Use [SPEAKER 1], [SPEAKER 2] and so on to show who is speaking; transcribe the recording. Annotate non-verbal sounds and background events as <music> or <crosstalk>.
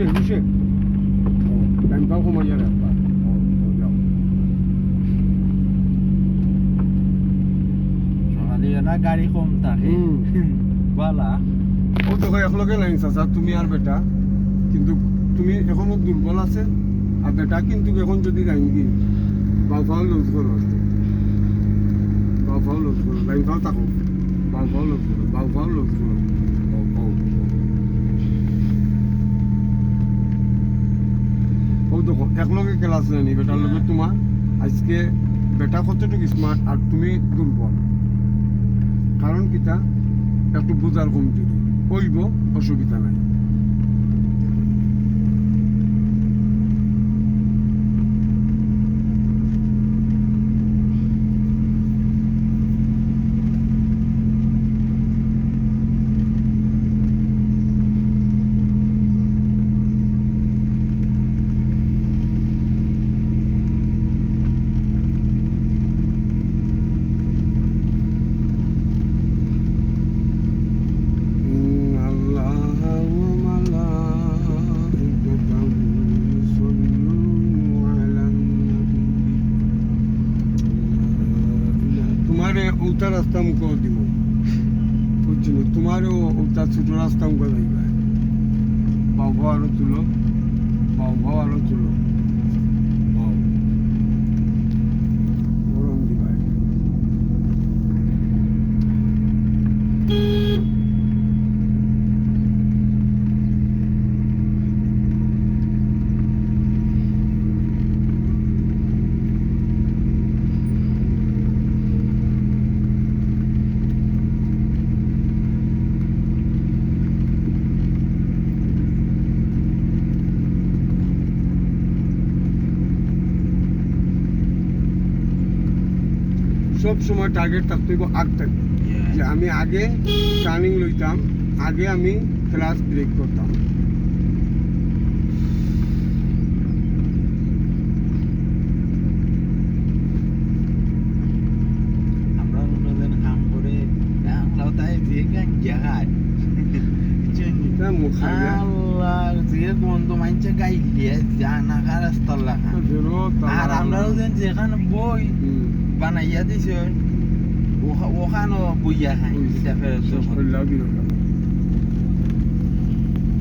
[SPEAKER 1] ও টাইমটাও কমাইয়া রাখবা ও ও
[SPEAKER 2] না গাড়ি কম থাকে বালা
[SPEAKER 1] ও তো একলগে লাইন চাচা তুমি আর বেটা কিন্তু তুমি এখনও দুর্বল আছে আর বেটা কিন্তু এখন যদি লাইন কি বাউফাও লুজ করো বাউফাও লুজ করো লাইন ফাও থাকো বাউফাও লুজ করো বাউফাও লুজ করো ও, ও, ও। ও দেখো একলগে ক্লাস নেনি বেটার লগে তোমার আজকে বেটা কতটুকু স্মার্ট আর তুমি দুর্বল কারণ কিতা, একটু বোঝার কমজোরি কইব অসুবিধা নাই। তোমারে উল্টা রাস্তা মুখ দিব। বুঝছি না তোমারও উল্টা ছোট রাস্তা মুখ যাইবা বাউ ভাও আরও তুলো। সব সময় টার্গেট থাকতে হইব আগ থাকবে যে আমি আগে টার্নিং লইতাম আগে আমি ক্লাস ব্রেক করতাম।
[SPEAKER 2] অন্যদের <laughs> যে গান জায়গায়
[SPEAKER 1] তা মুখ খাইয়া
[SPEAKER 2] আল্লাহ যে মানছে গাইলে জানা রাস্তার লাগা আর আমরাও যেন যেখানে বই বানাইয়া দিছে ওখানো বইয়া খাই এটা ফেরত